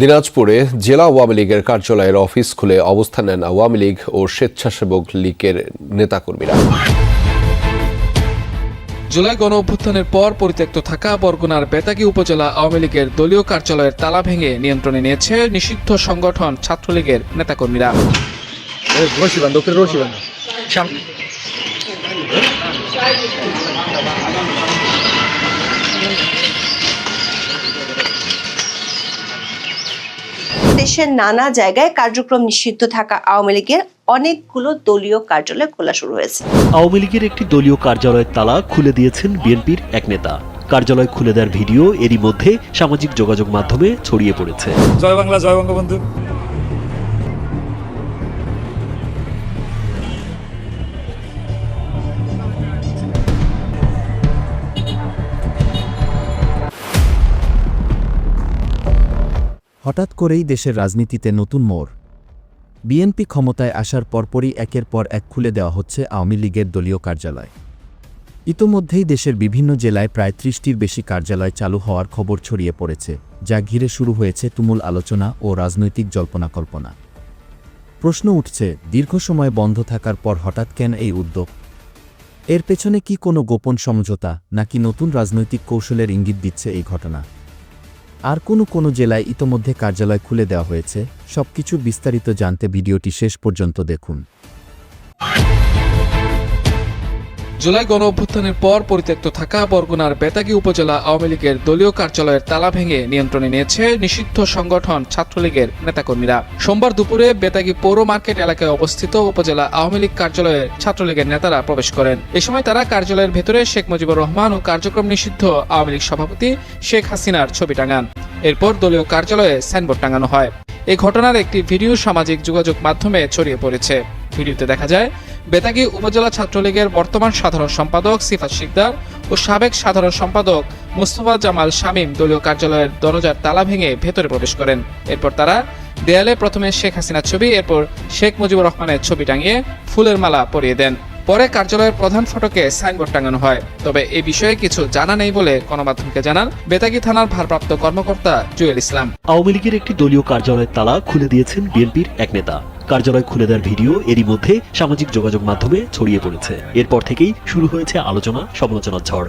দিনাজপুরে জেলা আওয়ামী লীগের কার্যালয়ের অফিস খুলে অবস্থান নেন আওয়ামী লীগ ও স্বেচ্ছাসেবক লীগের নেতাকর্মীরা। জুলাই গণ অভ্যুত্থানের পর পরিত্যক্ত থাকা বরগুনার বেতাগী উপজেলা আওয়ামী লীগের দলীয় কার্যালয়ের তালা ভেঙে নিয়ন্ত্রণে নিয়েছে নিষিদ্ধ সংগঠন ছাত্রলীগের নেতাকর্মীরা। দেশের নানা জায়গায় কার্যক্রম নিষিদ্ধ থাকা আওয়ামী লীগের অনেকগুলো দলীয় কার্যালয় খোলা শুরু হয়েছে। আওয়ামী লীগের একটি দলীয় কার্যালয়ের তালা খুলে দিয়েছেন বিএনপির এক নেতা। কার্যালয় খুলে দেওয়ার ভিডিও এরই মধ্যে সামাজিক যোগাযোগ মাধ্যমে ছড়িয়ে পড়েছে। জয় বাংলা জয় বঙ্গবন্ধু। হঠাৎ করেই দেশের রাজনীতিতে নতুন মোড়। বিএনপি ক্ষমতায় আসার পরপরই একের পর এক খুলে দেওয়া হচ্ছে আওয়ামী লীগের দলীয় কার্যালয়। ইতোমধ্যেই দেশের বিভিন্ন জেলায় প্রায় ত্রিশটির বেশি কার্যালয় চালু হওয়ার খবর ছড়িয়ে পড়েছে, যা ঘিরে শুরু হয়েছে তুমুল আলোচনা ও রাজনৈতিক জল্পনা কল্পনা। প্রশ্ন উঠছে, দীর্ঘ সময় বন্ধ থাকার পর হঠাৎ কেন এই উদ্যোগ? এর পেছনে কি কোনো গোপন সমঝোতা, নাকি নতুন রাজনৈতিক কৌশলের ইঙ্গিত দিচ্ছে এই ঘটনা? আর কোনো কোনো জেলায় ইতোমধ্যে কার্যালয় খুলে দেওয়া হয়েছে। সবকিছু বিস্তারিত জানতে ভিডিওটি শেষ পর্যন্ত দেখুন। জুলাই গণ অভ্যুত্থানের পর পরিত্যক্ত থাকা বরগুনার বেতাগী উপজেলা আওয়ামী লীগের দলীয় কার্যালয়ের তালা ভেঙে নিয়ন্ত্রণে নিয়েছে নিষিদ্ধ সংগঠন ছাত্রলীগের নেতাকর্মীরা। সোমবার দুপুরে বেতাগী পৌর মার্কেট এলাকায় অবস্থিত উপজেলা আওয়ামী লীগ কার্যালয়ে ছাত্রলীগের নেতারা প্রবেশ করেন। এ সময় তারা কার্যালয়ের ভেতরে শেখ মুজিবুর রহমান ও কার্যক্রম নিষিদ্ধ আওয়ামী লীগ সভাপতি শেখ হাসিনার ছবি টাঙান। এরপর দলীয় কার্যালয়ে সাইনবোর্ড টাঙানো হয়। এই ঘটনার একটি ভিডিও সামাজিক যোগাযোগ মাধ্যমে ছড়িয়ে পড়েছে। ভিডিওতে দেখা যায় বেতাগী উপজেলা ছাত্রলীগের বর্তমান সাধারণ সম্পাদক সিফাত শিকদার ও সাবেক সাধারণ সম্পাদক মুস্তফা জামাল শামীম দলীয় কার্যালয়ের দরজার তালা ভেঙে ভেতরে প্রবেশ করেন। এরপর তারা দেয়ালে প্রথমে শেখ হাসিনার ছবি, এরপর শেখ মুজিবুর রহমানের ছবি টাঙিয়ে ফুলের মালা পরিয়ে দেন। পরে কার্যালয়ের প্রধান ফটকে সাইনবোর্ড টাঙানো হয়। তবে এ বিষয়ে কিছু জানা নেই বলে গণমাধ্যমকে জানান বেতাগী থানার ভারপ্রাপ্ত কর্মকর্তা জুয়েল ইসলাম। আওয়ামী লীগের একটি দলীয় কার্যালয়ের তালা খুলে দিয়েছেন বিএনপির এক নেতা। কার্যালয় খুলে দেওয়ার ভিডিও এরই মধ্যে সামাজিক যোগাযোগ মাধ্যমে ছড়িয়ে পড়েছে। এরপর থেকেই শুরু হয়েছে আলোচনা সমালোচনার ঝড়।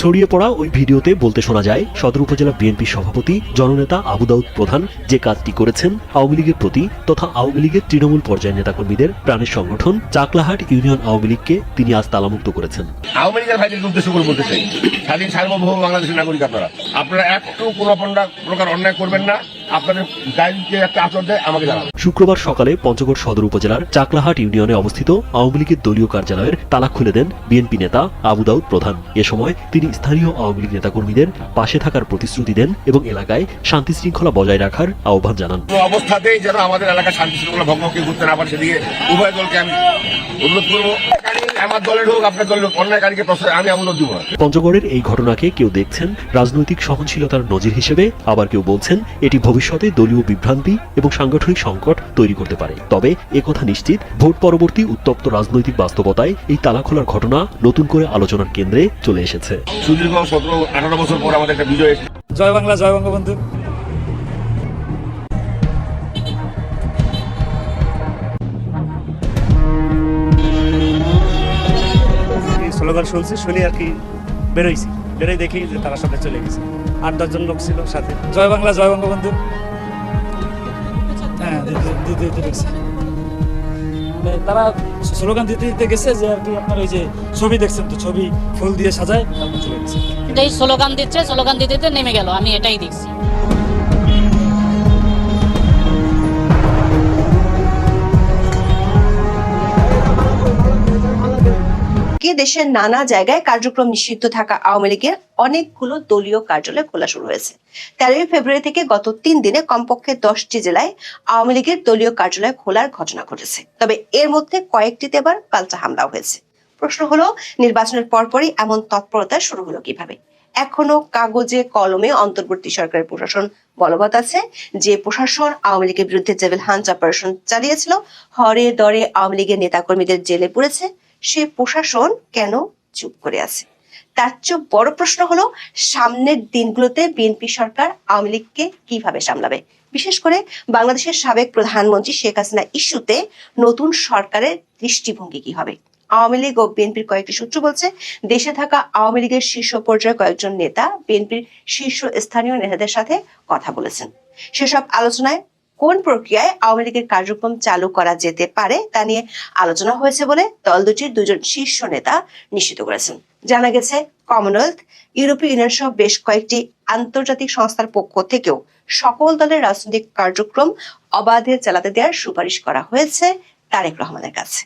ছড়িয়ে পড়া ওই ভিডিওতে বলতে শোনা যায় সদর উপজেলা বিএনপি সভাপতি জননেতা আবু দাউদ প্রধান যে কাজটি করেছেন আওয়ামী লীগের প্রতি তথা আওয়ামী লীগের তৃণমূল পর্যায়ের নেতাকর্মীদের প্রাণের সংগঠন চাকলাহাট ইউনিয়ন আওয়ামী লীগকে তিনি আজ তালামুক্ত করেছেন। আওয়ামী লীগের ভাইদের উদ্দেশ্য করে বলতে চাই স্বাধীন সার্বভৌম বাংলাদেশের নাগরিক আপনারা। আপনারা একটু কোনো প্রকার অন্যায় করবেন না আপনাদের গায়ে একটা আচরণ দেয় আমাকে জানাবেন শুক্রবার সকালে পঞ্চগড় সদর উপজেলার চাকলাহাট ইউনিয়নে অবস্থিত আওয়ামী লীগের দলীয় কার্যালয়ের তালা খুলে দেন বিএনপি নেতা আবু দাউদ প্রধান। এ সময় তিনি স্থানীয় আওয়ামী লীগ নেতাকর্মীদের পাশে থাকার প্রতিশ্রুতি দেন এবং এলাকায় শান্তি শৃঙ্খলা বজায় রাখার আহ্বান জানান। অবস্থাতেই যেন আমাদের এলাকার শান্তি শৃঙ্খলা ভঙ্গকে ঘুরতে না পারে সেদিকে উভয় দলকে আমি অনুরোধ করব। পঞ্চগড়ের এই ঘটনাকে কেউ দেখছেন রাজনৈতিক সহনশীলতার নজির হিসেবে আবার কেউ বলছেন এটি ভবিষ্যতে দলীয় বিভ্রান্তি এবং সাংগঠনিক সংকট তৈরি করতে পারে। তবে একথা নিশ্চিত ভোট পরবর্তী উত্তপ্ত রাজনৈতিক বাস্তবতায় এই তালা খোলার ঘটনা নতুন করে আলোচনার কেন্দ্রে চলে এসেছে। সুদীর্ঘ সতেরো আঠারো বছর পর আমাদের একটা বিজয় জয় বাংলা জয় বঙ্গবন্ধু। স্লোগান শুনছি শুনি আর কি বেরোইছি। বেরোই দেখি যে তারা সাথে চলে গেছে। আট দশজন লোক ছিল সাথে। জয় বাংলা, জয় বঙ্গবন্ধু হ্যাঁ মানে তারা স্লোগান দিতে দিতে গেছে যে আর কি আপনার ওই যে ছবি দেখছেন তো, ছবি, ফুল দিয়ে সাজায়, তারপর চলে গেছে। এই স্লোগান দিচ্ছে, স্লোগান দিতে দিতে নেমে গেল, আমি এটাই দেখছি। কি দেশের নানা জায়গায় কার্যক্রম নিষিদ্ধ থাকা আওয়ামী লীগের অনেকগুলো দলীয় কার্যালয় খোলা শুরু হয়েছে। তেরোই ফেব্রুয়ারি থেকে গত তিন দিনে কমপক্ষে দশটি জেলায় আওয়ামী লীগের দলীয় কার্যালয় খোলার ঘটনা ঘটেছে। তবে এর মধ্যে কয়েকটিতে এবার পাল্টা হামলাও হয়েছে। প্রশ্ন হলো, নির্বাচনের পরপরই এমন তৎপরতা শুরু হলো কীভাবে? এখনও কাগজে, কলমে অন্তর্বর্তী সরকারের প্রশাসন বলবৎ আছে। যে প্রশাসন আওয়ামী লীগের বিরুদ্ধে জেবেল হান্ট অপারেশন চালিয়েছিল হরে দরে আওয়ামী লীগের নেতাকর্মীদের জেলে পুরেছে সে প্রশাসন কেন চুপ করে আছে? তার চেয়ে বড় প্রশ্ন হলো, সামনের দিনগুলোতে বিএনপি সরকার আওয়ামী লীগকে কীভাবে সামলাবে? বিশেষ করে বাংলাদেশের সাবেক প্রধানমন্ত্রী শেখ হাসিনা ইস্যুতে নতুন সরকারের দৃষ্টিভঙ্গি কি হবে? আওয়ামী লীগ ও বিএনপির কয়েকটি সূত্র বলছে, দেশে থাকা আওয়ামী লীগের শীর্ষ পর্যায়ের কয়েকজন নেতা বিএনপির শীর্ষ স্থানীয় নেতাদের সাথে কথা বলেছেন। সেসব আলোচনায় কোন প্রক্রিয়ায় আওয়ামী লীগের কার্যক্রম চালু করা যেতে পারে তা নিয়ে আলোচনা হয়েছে বলে দল দুটির দুজন শীর্ষ নেতা নিশ্চিত করেছেন। জানা গেছে কমনওয়েলথ ইউরোপীয় ইউনিয়ন সহ বেশ কয়েকটি আন্তর্জাতিক সংস্থার পক্ষ থেকেও সকল দলের রাজনৈতিক কার্যক্রম অবাধে চালাতে দেওয়ার সুপারিশ করা হয়েছে তারেক রহমানের কাছে।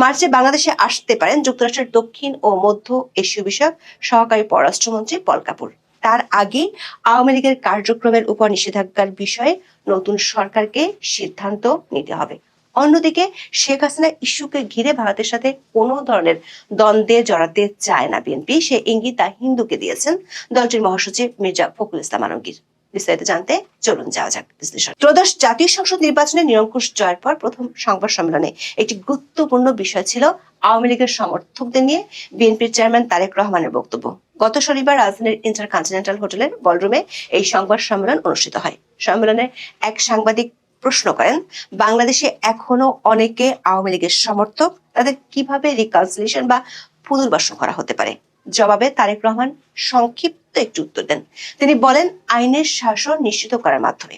মার্চে বাংলাদেশে আসতে পারেন যুক্তরাষ্ট্রের দক্ষিণ ও মধ্য এশীয় বিষয়ক সহকারী পররাষ্ট্রমন্ত্রী পল কাপুর। তার আগে আওয়ামী লীগের কার্যক্রমের উপর নিষেধাজ্ঞার বিষয়ে নতুন সরকারকে সিদ্ধান্ত নিতে হবে। অন্যদিকে শেখ হাসিনা ইস্যুকে ঘিরে ভারতের সাথে কোনো ধরনের দ্বন্দ্বে জড়াতে চায় না বিএনপি। সে ইঙ্গিত তা হিন্দুকে দিয়েছেন। দলটির মহাসচিব মির্জা ফখরুল ইসলাম আলমগীর। বিস্তারিত জানতে চলুন যাওয়া যাক বিশ্লেষণ। ত্রয়োদশ জাতীয় সংসদ নির্বাচনে নিরঙ্কুশ জয়ের পর প্রথম সংবাদ সম্মেলনে একটি গুরুত্বপূর্ণ বিষয় ছিল আওয়ামী লীগের সমর্থকদের নিয়ে বিএনপির চেয়ারম্যান তারেক রহমানের বক্তব্য। গত শনিবার রাজধানীর ইন্টারকন্টিনেন্টাল হোটেলের বলরুমে এই সংবাদ সম্মেলন অনুষ্ঠিত হয়। সম্মেলনে এক সাংবাদিক প্রশ্ন করেন, বাংলাদেশে এখনও অনেকে আওয়ামী লীগের সমর্থক, তাদের কীভাবে রিকাউন্সিলেশন বা পুনর্বাসন করা হতে পারে? জবাবে তারেক রহমান সংক্ষিপ্ত একটি উত্তর দেন। তিনি বলেন, আইনের শাসন নিশ্চিত করার মাধ্যমে।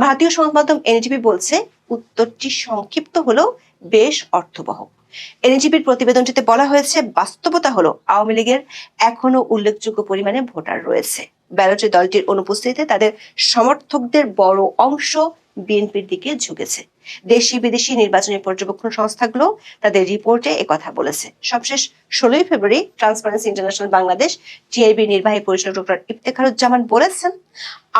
ভারতীয় সংবাদ মাধ্যম এনজিপি বলছে, উত্তরটি সংক্ষিপ্ত হলেও বেশ অর্থবহ। এনজিপির প্রতিবেদনটিতে বলা হয়েছে, বাস্তবতা হলো, আওয়ামী লীগের এখনও উল্লেখযোগ্য পরিমাণে ভোটার রয়েছে। ব্যালটে দলটির অনুপস্থিতিতে তাদের সমর্থকদের বড় অংশ বিএনপির দিকে ঝুঁকেছে। দেশি বিদেশি নির্বাচনী পর্যবেক্ষণ সংস্থাগুলো তাদের রিপোর্টে কথা বলেছে। সবশেষ ষোলোই February Transparency International Bangladesh TIB নির্বাহী পরিচালক ডক্টর ইফতেখারুজ্জামান বলেছেন,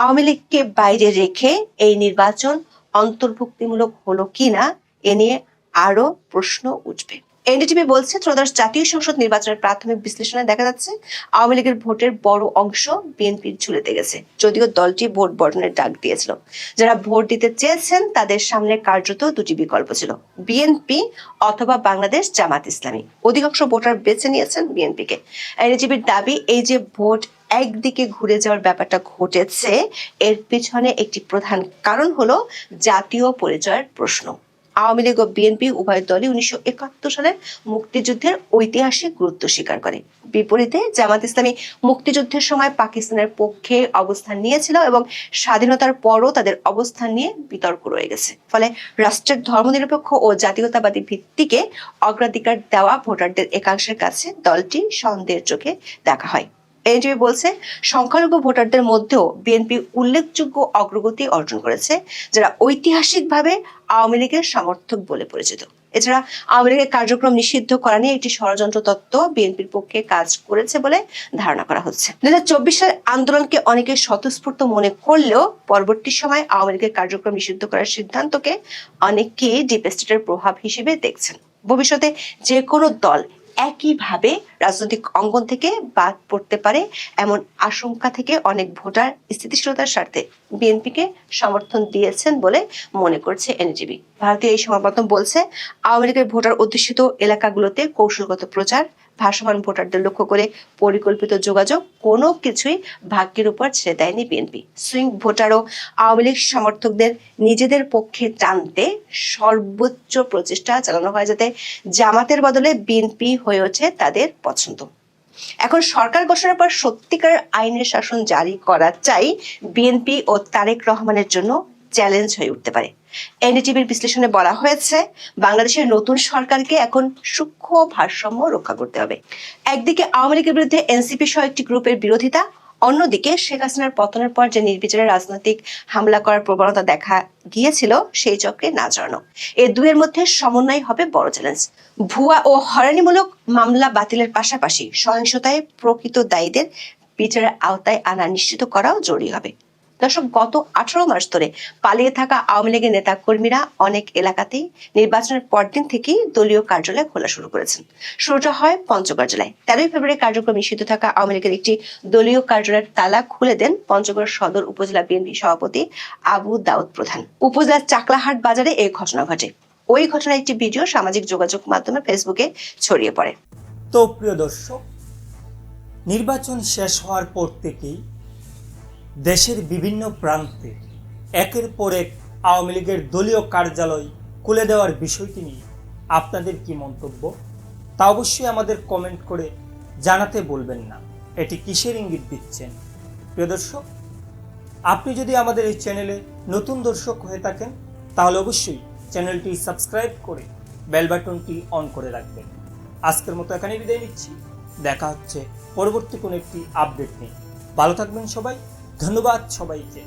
আওয়ামী লীগকে বাইরে রেখে এই নির্বাচন অন্তর্ভুক্তিমূলক হলো কিনা এ নিয়ে আরও প্রশ্ন উঠবে। এনডিটিভি বলছে, ত্রয়োদশ জাতীয় সংসদ নির্বাচনের প্রাথমিক বিশ্লেষণে দেখা যাচ্ছে আওয়ামী লীগের ভোটের বড় অংশ বিএনপির ঝুলেতে গেছে, যদিও দলটি ভোট বর্জনের ডাক দিয়েছিল। যারা ভোট দিতে চেয়েছেন, তাদের সামনে কার্যত দুটি বিকল্প ছিল, বিএনপি অথবা বাংলাদেশ জামাত ইসলামী। অধিকাংশ ভোটার বেছে নিয়েছেন বিএনপিকে। এনডিটিভির দাবি, এই যে ভোট একদিকে ঘুরে যাওয়ার ব্যাপারটা ঘটেছে, এর পিছনে একটি প্রধান কারণ হলো জাতীয় পরিচয়ের প্রশ্ন। আওয়ামী লীগ ও বিএনপি উভয় দলই উনিশশো একাত্তর সালের মুক্তিযুদ্ধের ঐতিহাসিক গুরুত্ব স্বীকার করে। বিপরীতে জামাত ইসলামী মুক্তিযুদ্ধের সময় পাকিস্তানের পক্ষে অবস্থান নিয়েছিল এবং স্বাধীনতার পরও তাদের অবস্থান নিয়ে বিতর্ক রয়ে গেছে। ফলে রাষ্ট্রের ধর্মনিরপেক্ষ ও জাতীয়তাবাদী ভিত্তিকে অগ্রাধিকার দেওয়া ভোটারদের একাংশের কাছে দলটি সন্দেহের চোখে দেখা হয়। এনজিও বলছে, সংখ্যালঘু ভোটারদের মধ্যেও বিএনপি উল্লেখযোগ্য অগ্রগতি অর্জন করেছে, যারা ঐতিহাসিকভাবে আওয়ামী লীগের সমর্থক বলে পরিচিত। এছাড়া আওয়ামী লীগের কার্যক্রম নিষিদ্ধ করা নিয়ে একটি ষড়যন্ত্র তত্ত্ব বিএনপির পক্ষে কাজ করেছে বলে ধারণা করা হচ্ছে। দু হাজার আন্দোলনকে অনেকে স্বতঃস্ফূর্ত মনে করলেও পরবর্তী সময় আওয়ামী লীগের কার্যক্রম নিষিদ্ধ করার সিদ্ধান্তকে অনেকেই ডিপেস্টেটের প্রভাব হিসেবে দেখছেন। ভবিষ্যতে যে কোনো দল একইভাবে রাজনৈতিক অঙ্গন থেকে বাদ পড়তে পারে এমন আশঙ্কা থেকে অনেক ভোটার স্থিতিশীলতার স্বার্থে বিএনপিকে সমর্থন দিয়েছেন বলে মনে করছে এনজিবি ভারতীয় এই সংবাদ বলছে, আওয়ামী লীগের ভোটার অধ্যুষিত এলাকাগুলোতে কৌশলগত প্রচার ভাসমান ভোটারদের লক্ষ্য করে পরিকল্পিত যোগাযোগ কোনো কিছুই ভাগ্যের উপর ছেড়ে দেয়নি বিএনপি সুইং ভোটার ও আওয়ামী লীগ সমর্থকদের নিজেদের পক্ষে টানতে সর্বোচ্চ প্রচেষ্টা চালানো হয় যাতে জামাতের বদলে বিএনপি হয়ে ওঠে তাদের পছন্দ। এখন সরকার গঠনের পর সত্যিকার আইনের শাসন জারি করা চাই বিএনপি ও তারেক রহমানের জন্য চ্যালেঞ্জ হয়ে উঠতে পারে। এনডিটিভির বিশ্লেষণে বলা হয়েছে, বাংলাদেশের নতুন সরকারকে এখন সূক্ষ্ম ভারসাম্য রক্ষা করতে হবে। একদিকে আওয়ামী লীগের বিরুদ্ধে এনসিপি সহ একটি গ্রুপের বিরোধিতা, অন্যদিকে শেখ হাসিনার পতনের পর যে নির্বিচারে রাজনৈতিক হামলা করার প্রবণতা দেখা গিয়েছিল, সেই চক্রে না জড়ানো। এ দুয়ের মধ্যে সমন্বয় হবে বড় চ্যালেঞ্জ। ভুয়া ও হয়রানিমূলক মামলা বাতিলের পাশাপাশি সহিংসতায় প্রকৃত দায়ীদের বিচারের আওতায় আনা নিশ্চিত করাও জরুরি হবে। দর্শক, গত আঠারো মাস ধরে পালিয়ে থাকা আওয়ামী লীগের নেতা কর্মীরা অনেক এলাকাতেই নির্বাচনের পরদিন থেকেই দলীয় কার্যালয় খোলা শুরু করেছেন। শুরুটা হয় পঞ্চগড় জেলায় তেরোই ফেব্রুয়ারি কার্যক্রম নিষিদ্ধ থাকা আওয়ামী লীগের একটি দলীয় কার্যালয়ের তালা খুলে দেন পঞ্চগড় সদর উপজেলা বিএনপি সভাপতি আবু দাউদ প্রধান। উপজেলার চাকলাহাট বাজারে এই ঘটনা ঘটে। ওই ঘটনার একটি ভিডিও সামাজিক যোগাযোগ মাধ্যমে ফেসবুকে ছড়িয়ে পড়ে। তো প্রিয় দর্শক, নির্বাচন শেষ হওয়ার পর থেকেই দেশের বিভিন্ন প্রান্তে একের পর এক আওয়ামী লীগের দলীয় কার্যালয় খুলে দেওয়ার বিষয়টি নিয়ে আপনাদের কি মন্তব্য? তা অবশ্যই আমাদের কমেন্ট করে জানাতে বলবেন না। এটি কিসের ইঙ্গিত দিচ্ছেন? প্রিয় দর্শক, আপনি যদি আমাদের এই চ্যানেলে নতুন দর্শক হয়ে থাকেন, তাহলে অবশ্যই চ্যানেলটি সাবস্ক্রাইব করে বেল বাটনটি অন করে রাখবেন। আজকের মতো এখানে বিদায় নিচ্ছি। দেখা হচ্ছে পরবর্তী কোনো একটি আপডেট নিয়ে। ভালো থাকবেন সবাই। ধন্যবাদ সবাইকে।